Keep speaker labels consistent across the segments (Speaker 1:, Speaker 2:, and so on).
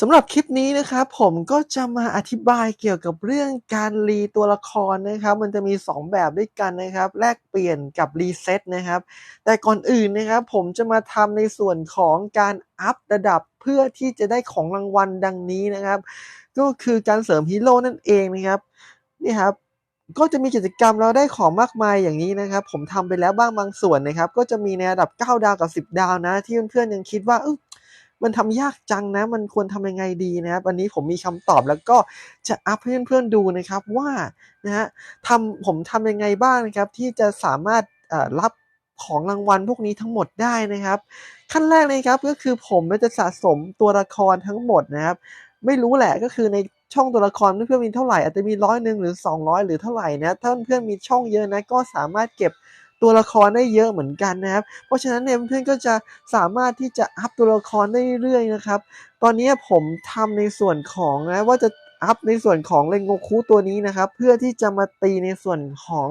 Speaker 1: สำหรับคลิปนี้นะครับผมก็จะมาอธิบายเกี่ยวกับเรื่องการรีตัวละครนะครับ มันจะมี 2 แบบด้วยกันนะครับ แลกเปลี่ยนกับรีเซ็ตนะครับ แต่ก่อนอื่นนะครับผมจะมาทำในส่วนของการอัพระดับเพื่อที่จะได้ของรางวัลดังนี้นะครับ ก็คือการเสริมฮีโร่นั่นเองนะครับนี่ครับก็จะมีกิจกรรมเราได้ของมากมายอย่างนี้นะครับ ผมทำไปแล้วบ้างบางส่วนนะครับ ก็จะมีในระดับ 9 ดาวกับ 10 ดาวนะ ที่เพื่อนๆยังคิดว่า มันทำยากจังนะ มันควรทำยังไงดีนะครับวันนี้ผมมีคำตอบแล้วก็จะอัพให้เพื่อนๆดูนะครับว่านะฮะทำผมทำยังไงบ้างนะครับ ที่จะสามารถรับของรางวัลพวกนี้ทั้งหมดได้นะครับ ขั้นแรกเลยครับก็คือผมจะสะสมตัวละครทั้งหมดนะครับ ไม่รู้แหละก็คือในช่องตัวละครเพื่อนๆมีเท่าไหร่อาจจะมีร้อยหนึ่งหรือ 200 หรือเท่าไหร่นะถ้าเพื่อนๆมีช่องเยอะนะก็สามารถเก็บ ตัวละครได้เยอะเหมือนกันนะครับ เพราะฉะนั้นเนี่ยเพื่อนๆก็จะสามารถที่จะอัพตัวละครได้เรื่อยๆนะครับ ตอนนี้ผมทำในส่วนของนะว่าจะอัพในส่วนของเรนโงคุตัวนี้นะครับ เพื่อที่จะมาตีในส่วนของ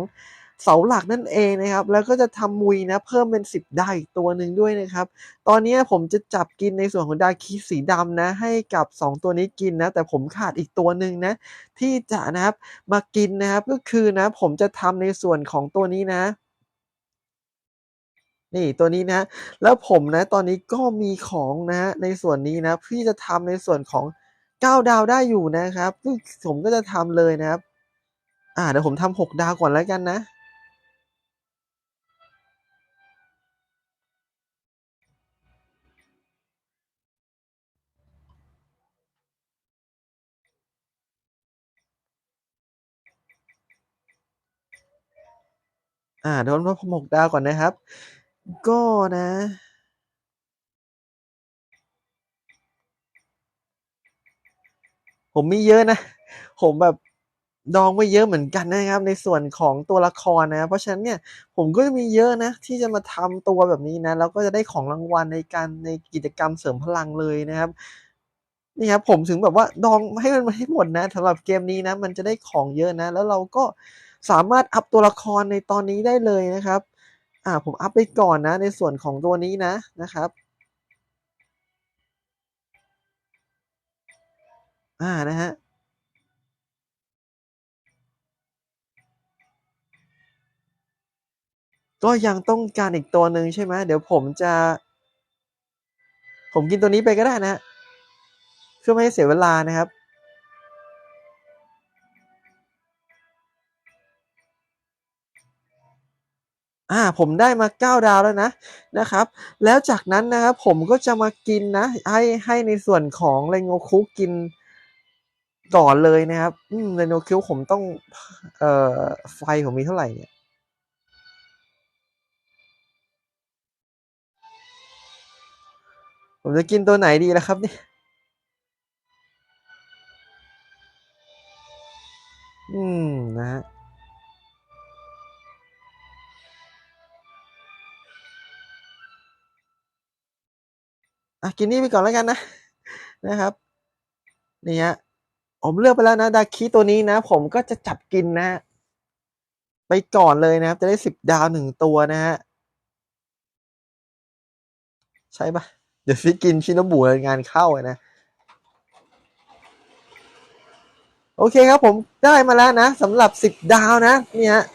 Speaker 1: เสาหลักนั่นเองนะครับ แล้วก็จะทำมุยนะเพิ่มเป็น 10 ได้อีกตัวหนึ่งด้วยนะครับ ตอนนี้ผมจะจับกินในส่วนของดาคิสีดำนะ ให้กับ 2 ตัวนี้กินนะ แต่ผมขาดอีกตัวหนึ่งนะ ที่จะนะครับมากินนะครับก็คือนะผมจะทำในส่วนของตัวนี้นะ นี่ตัวนี้นะ แล้วผมนะตอนนี้ก็มีของนะ ในส่วนนี้นะที่จะทำในส่วนของ9ดาวได้อยู่นะครับซึ่งผมก็จะทำเลยนะครับ อ่าเดี๋ยวผมทำ6ดาวก่อนแล้วกันนะอ่าเดี๋ยวผมหกดาวก่อนนะครับ ก็นะผมมีเยอะนะ ผมแบบดองไว้เยอะเหมือนกันนะครับ ในส่วนของตัวละครนะ เพราะฉะนั้นเนี่ยผมก็จะมีเยอะนะ ที่จะมาทำตัวแบบนี้นะแล้วก็จะได้ของรางวัลในการในกิจกรรมเสริมพลังเลยนะครับนี่ครับผมถึงแบบว่าดองให้มันให้หมดนะสำหรับเกมนี้นะ มันจะได้ของเยอะนะ แล้วเราก็สามารถอัพตัวละครในตอนนี้ได้เลยนะครับ อ่าผมอัพไปก่อนนะในส่วนของตัวนี้นะนะครับอ่านะฮะก็ยังต้องการอีกตัวหนึ่งใช่ไหมเดี๋ยวผมจะ ผมกินตัวนี้ไปก็ได้นะเพื่อไม่ให้เสียเวลานะครับ อ่าผมได้มา 9 ดาวแล้วนะนะครับ แล้วจากนั้นนะครับผมก็จะมากินนะให้ให้ในส่วนของเรนโงคุกินก่อนเลยนะครับอืมเรนโงคุผมต้องเอ่อไฟผมมีเท่าไหร่เนี่ยผมจะกินตัวไหนดีล่ะครับเนี่ยอืมนะฮะ อะกินนี่ไปก่อนแล้วกันนะนะครับนี่ฮะผมเลือกไปแล้วนะดาคิตัวนี้นะ ผมก็จะจับกินนะฮะไปก่อนเลยนะครับ จะได้สิบดาวหนึ่งตัวนะฮะใช่ปะเดี๋ยวฟิกินชินบุงานเข้านะโอเคครับผมได้มาแล้วนะสำหรับสิบดาวนะเนี่ยฮะ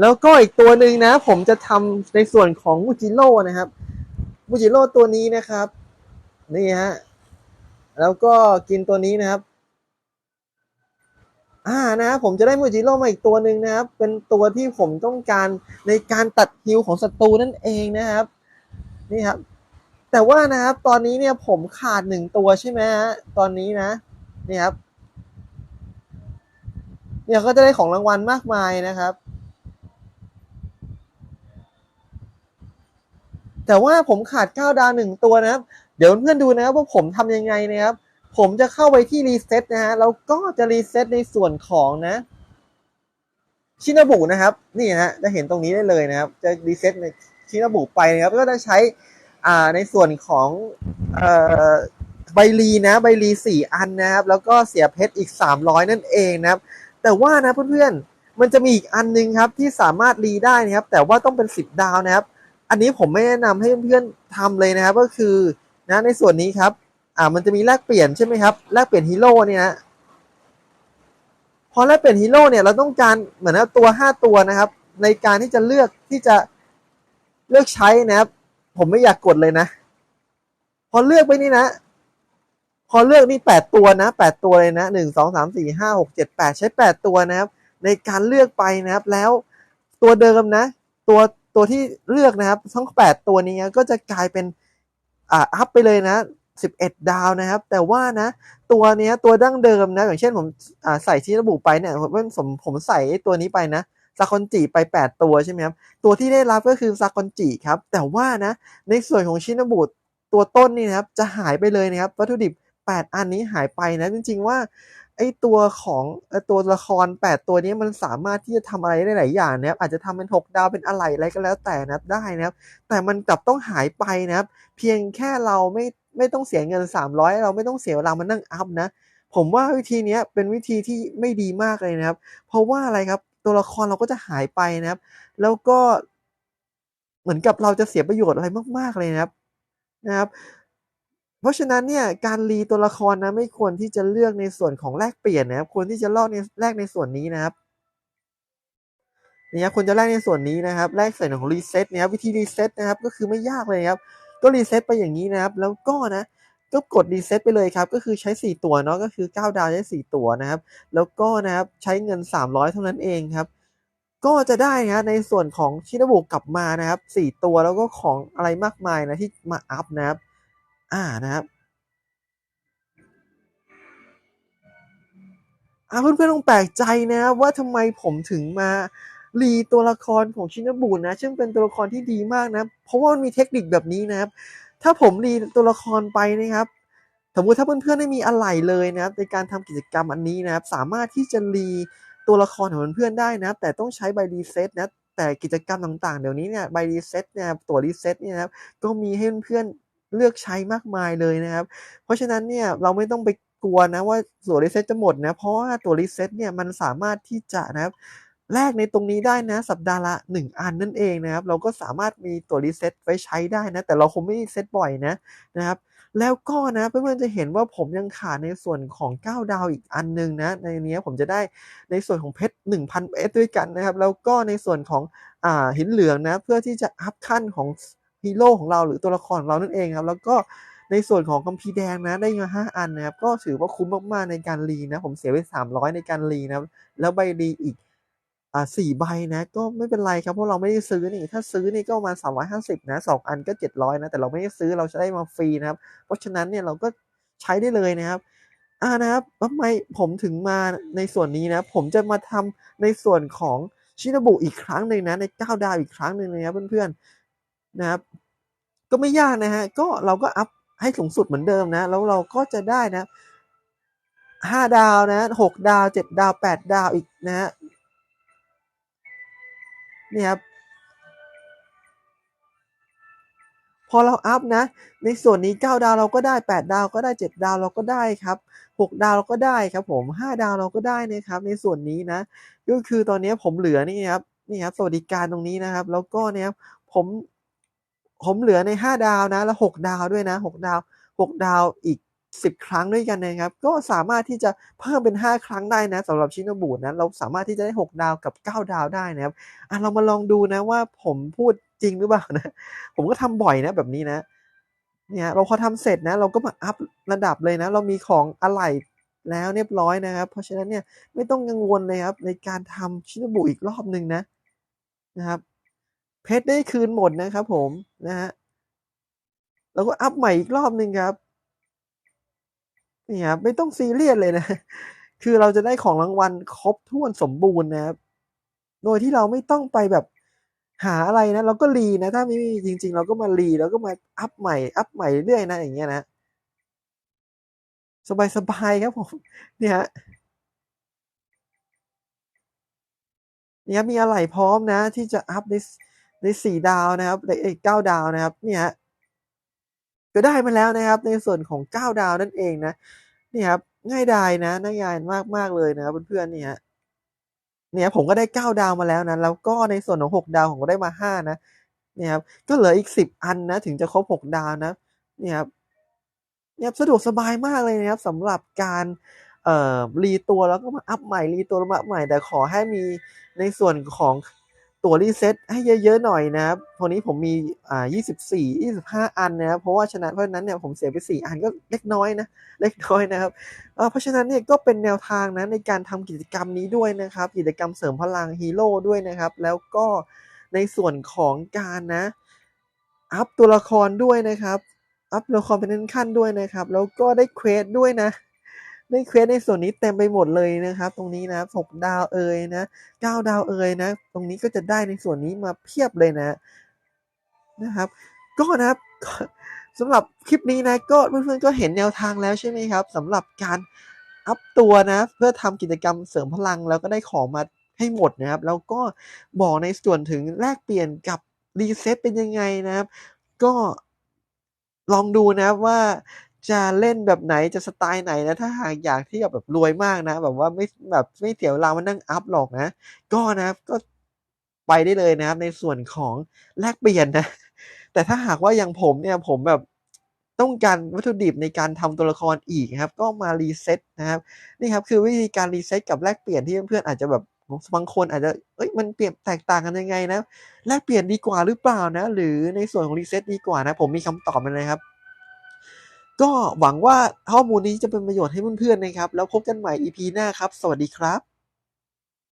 Speaker 1: แล้วก็อีกตัวหนึ่งนะ ผมจะทำในส่วนของมูจิโร่นะครับมูจิโร่ตัวนี้นะครับ นี่ฮะแล้วก็กินตัวนี้นะครับ อ่านะผมจะได้มูจิโร่มาอีกตัวหนึ่งนะครับ เป็นตัวที่ผมต้องการในการตัดฮิวของศัตรูนั่นเองนะครับ นี่ครับ แต่ว่านะครับ ตอนนี้เนี่ยผมขาดหนึ่งตัวใช่ไหมฮะตอนนี้นะนี่ครับ เนี่ยก็จะได้ของรางวัลมากมายนะครับ แต่ว่าผมขาด 9 ดาวหนึ่งตัวนะครับ เดี๋ยวเพื่อนดูนะครับว่าผมทำยังไงนะครับ ผมจะเข้าไปที่รีเซ็ตนะฮะแล้วก็จะรีเซ็ตในส่วนของนะ ชินาบุนะครับ นี่นะฮะจะเห็นตรงนี้ได้เลยนะครับ จะรีเซ็ตในชินาบุไปนะครับ ก็จะใช้อ่าในส่วนของเอ่อใบรีนะใบรีสี่อันนะครับ แล้วก็เสียเพชรอีก 300 นั่นเองนะครับ แต่ว่านะเพื่อนๆมันจะมีอีกอันนึงครับที่สามารถรีได้นะครับ แต่ว่าต้องเป็น 10 ดาวนะครับ อันนี้ผมไม่แนะนำให้เพื่อนๆทำเลยนะครับ ก็คือนะในส่วนนี้ครับ อ่ามันจะมีแลกเปลี่ยนใช่ไหมครับแลกเปลี่ยนฮีโร่เนี่ยพอแลกเปลี่ยนฮีโร่เนี่ยเราต้องการเหมือนว่าตัวห้าตัวนะครับ ในการที่จะเลือกที่จะเลือกใช้นะครับ ผมไม่อยากกดเลยนะ พอเลือกไปนี่นะ พอเลือกนี่แปดตัวนะแปดตัวเลยนะหนึ่งสองสามสี่ห้าหกเจ็ดแปดใช้แปดตัวนะครับ ในการเลือกไปนะครับแล้วตัวเดิมนะ ตัว ตัวที่เลือกนะครับ ทั้งแปดตัวนี้ก็จะกลายเป็นอ่าอัพไปเลยนะสิบเอ็ดดาวนะครับ แต่ว่านะ ตัวเนี้ยตัวดั้งเดิมนะ อย่างเช่นผมอ่าใส่ที่ระบุไปเนี่ยผมผมผมใส่ตัวนี้ไปนะซากอนจิไป 8 ตัวใช่ไหมครับ ตัวที่ได้รับก็คือซากอนจิครับ แต่ว่านะ ในส่วนของชินบุตัวต้นนี่นะครับ จะหายไปเลยนะครับ วัตถุดิบ 8 อันนี้หายไปนะ จริง ๆ ว่า ไอตัวของตัวละคร 8 ตัวนี้มันสามารถที่จะทำอะไรได้หลายอย่างนะครับอาจจะทำเป็น 6 ดาวเป็นอะไรอะไรก็แล้วแต่นะได้นะครับ แต่มันกลับต้องหายไปนะครับ เพียงแค่เราไม่ไม่ต้องเสียเงิน 300 เราไม่ต้องเสียเวลามานั่งอัพนะ ผมว่าวิธีนี้เป็นวิธีที่ไม่ดีมากเลยนะครับ เพราะว่าอะไรครับตัวละครเราก็จะหายไปนะครับ แล้วก็เหมือนกับเราจะเสียประโยชน์อะไรมาก ๆเลยนะครับนะครับ ราะฉะนั้นเนี่ยการรีตัวละครนะไม่ควรที่จะเลือกในส่วนของแลกเปลี่ยนนะครับควรที่จะลอกในแลกในส่วนนี้นะครับนี่ครับควรจะแลกในส่วนนี้นะครับแลกใส่ของรีเซ็ตนะครับวิธีรีเซ็ตนะครับก็คือไม่ยากเลยครับก็รีเซ็ตไปอย่างนี้นะครับแล้วก็นะก็กดรีเซ็ตไปเลยครับก็คือใช้ 4 ตัวเนาะก็คือ 9 ดาวใช้ 4 ตัวนะครับ แล้วก็นะครับใช้เงิน 300 เท่านั้นเองครับก็จะได้นะในส่วนของชินบุกกลับมานะครับ 4 ตัวแล้วก็ของอะไรมากมายนะที่มาอัพนะครับ อ่านะครับอ่าเพื่อนๆต้องแปลกใจนะว่าทำไมผมถึงมารีตัวละครของชินบุนะซึ่งเป็นตัวละครที่ดีมากนะ เพราะว่ามันมีเทคนิคแบบนี้นะครับ ถ้าผมรีตัวละครไปนะครับ สมมติถ้าเพื่อนๆไม่มีอะไรเลยนะครับ ในการทำกิจกรรมอันนี้นะครับ สามารถที่จะรีตัวละครของเพื่อนๆได้นะ แต่ต้องใช้ใบรีเซ็ตนะแต่กิจกรรมต่างๆ เดี๋ยวนี้เนี่ยใบรีเซ็ตเนี่ยตัวรีเซ็ตเนี่ยนะครับก็มีให้เพื่อน เลือกใช้มากมายเลยนะครับ เพราะฉะนั้นเนี่ยเราไม่ต้องไปกลัวนะว่าตัวรีเซ็ตจะหมดนะ เพราะว่าตัวรีเซ็ตเนี่ยมันสามารถที่จะนะครับแลกในตรงนี้ได้นะ สัปดาห์ละ 1 อันนั่นเองนะครับ เราก็สามารถมีตัวรีเซ็ตไว้ใช้ได้นะ แต่เราคงไม่เซ็ตบ่อยนะนะครับแล้วก็นะเพื่อนๆจะเห็นว่าผมยังขาดในส่วนของ 9 ดาวอีกอันนึงนะ ในนี้ผมจะได้ในส่วนของเพชร 1,000เพชรด้วยกันนะครับ แล้วก็ในส่วนของอ่าหินเหลืองนะ เพื่อที่จะอัพขั้นของ ฮีโร่ของเราหรือตัวละครของเรานั่นเองครับ แล้วก็ในส่วนของกัมพีแดงนะได้มา5อันนะครับ ก็ถือว่าคุ้มมากๆในการรีนะ ผมเสียไป 300 ในการรีนะแล้วใบรีอีกอ่าสี่ใบนะ ก็ไม่เป็นไรครับเพราะเราไม่ได้ซื้อนี่ ถ้าซื้อนี่ก็ประมาณ350นะ2อันก็ 700นะแต่เราไม่ได้ซื้อเราจะได้มาฟรีนะครับ เพราะฉะนั้นเนี่ยเราก็ใช้ได้เลยนะครับอ่านะครับทำไมผมถึงมาในส่วนนี้นะ ผมจะมาทำในส่วนของชินบุอีกครั้งหนึ่งนะใน 9 ดาวอีกครั้งหนึ่งนะครับเพื่อนๆ นะครับ ก็ไม่ยากนะฮะก็เราก็อัพให้สูงสุดเหมือนเดิมนะ แล้วเราก็จะได้นะ5ดาวนะ6ดาว7ดาว8ดาวอีกนะฮะนี่ครับพอเราอัพนะ ในส่วนนี้ 9 ดาวเราก็ได้ 8 ดาวก็ได้ 7 ดาวเราก็ได้ครับ 6 ดาวเราก็ได้ครับผม 5 ดาวเราก็ได้นะครับ ในส่วนนี้นะ ก็คือตอนนี้ผมเหลือนี่ครับนี่ครับสวัสดิการตรงนี้นะครับ แล้วก็เนี่ยผม ผมเหลือใน 5 ดาวนะ แล้ว 6 ดาวด้วยนะ 6 ดาว 6 ดาวอีก 10 ครั้งด้วยกันนะครับ ก็สามารถที่จะเพิ่มเป็น 5 ครั้งได้นะสำหรับชิโนบุนะ เราสามารถที่จะได้ 6 ดาวกับ 9 ดาวได้นะครับอะเรามาลองดูนะว่าผมพูดจริงหรือเปล่านะ ผมก็ทำบ่อยนะแบบนี้นะ เนี่ยเราพอทำเสร็จนะ เราก็มาอัพระดับเลยนะ เรามีของอะไหล่แล้วเรียบร้อยนะครับ เพราะฉะนั้นเนี่ยไม่ต้องกังวลเลยครับในการทำชิโนบุอีกรอบหนึ่งนะนะครับ เพชรได้คืนหมดนะครับผมนะฮะแล้วก็อัพใหม่อีกรอบหนึ่งครับนี่ครับไม่ต้องซีเรียสเลยนะ คือเราจะได้ของรางวัลครบถ้วนสมบูรณ์นะครับ โดยที่เราไม่ต้องไปแบบหาอะไรนะ เราก็รีนะ ถ้าไม่มีจริง ๆ เราก็มารีแล้วก็มาอัพใหม่อัพใหม่เรื่อยๆนะอย่างเงี้ยนะสบายๆครับผมเนี่ยฮะเนี่ยมีอะไหล่พร้อมนะ ที่จะอัพใน ในสี่ดาวนะครับในเก้าดาวนะครับเนี่ยฮะก็ได้มาแล้วนะครับ ในส่วนของเก้าดาวนั่นเองนะนี่ครับง่ายดายนะง่ายายมากมากเลยนะครับเพื่อนๆเนี่ยเนี่ยผมก็ได้เก้าดาวมาแล้วนะแล้วก็ในส่วนของหกดาวผมก็ได้มาห้านะเนี่ยครับก็เหลืออีก10อันนะถึงจะครบ6ดาวนะเนี่ยครับเนี่ยสะดวกสบายมากเลยนะครับสำหรับการเอ่อรีตัวแล้วก็มาอัพใหม่รีตัวแล้วมาอัพใหม่แต่ขอให้มีในส่วนของ ตั๋วรีเซ็ตให้เยอะๆหน่อยนะครับตัวนี้ผมมีอ่า24 25 อันนะครับเพราะว่าฉะนั้นเพราะนั้นเนี่ยผมเสียไป 4 อันก็เล็กน้อยนะเล็กน้อยนะครับเเพราะฉะนั้นเนี่ยก็เป็นแนวทางนะในการทำกิจกรรมนี้ด้วยนะครับ กิจกรรมเสริมพลังฮีโร่ด้วยนะครับ แล้วก็ในส่วนของการนะอัพตัวละครด้วยนะครับอัพตัวละครเป็นขั้นด้วยนะครับ แล้วก็ได้เควสด้วยนะ ได้เควสในส่วนนี้เต็มไปหมดเลยนะครับ ตรงนี้นะหกดาวเอ่ยนะเก้าดาวเอ่ยนะ ตรงนี้ก็จะได้ในส่วนนี้มาเพียบเลยนะนะครับ ก็นะครับสำหรับคลิปนี้นะก็เพื่อนๆก็เห็นแนวทางแล้วใช่ไหมครับสำหรับการอัพตัวนะเพื่อทำกิจกรรมเสริมพลังแล้วก็ได้ของมาให้หมดนะครับ แล้วก็บอกในส่วนถึงแลกเปลี่ยนกับรีเซ็ตเป็นยังไงนะครับ ก็ลองดูนะว่า จะเล่นแบบไหนจะสไตล์ไหนนะ ถ้าหากอยากที่จะแบบรวยมากนะ แบบว่าไม่แบบไม่เสียเวลามานั่งอัพหรอกนะ ก็นะก็ไปได้เลยนะครับ ในส่วนของแลกเปลี่ยนนะ แต่ถ้าหากว่าอย่างผมเนี่ยผมแบบต้องการวัตถุดิบในการทำตัวละครอีกครับ ก็มารีเซ็ตนะครับนี่ครับคือวิธีการรีเซ็ตกับแลกเปลี่ยนที่เพื่อนๆอาจจะแบบบางคนอาจจะเอ้ยมันเปลี่ยนแตกต่างกันยังไงนะแลกเปลี่ยนดีกว่าหรือเปล่านะ หรือในส่วนของรีเซ็ตดีกว่านะ ผมมีคำตอบมาเลยครับ ก็หวังว่าข้อมูลนี้จะเป็นประโยชน์ให้เพื่อนๆนะครับ แล้วพบกันใหม่ EP หน้าครับ สวัสดีครับ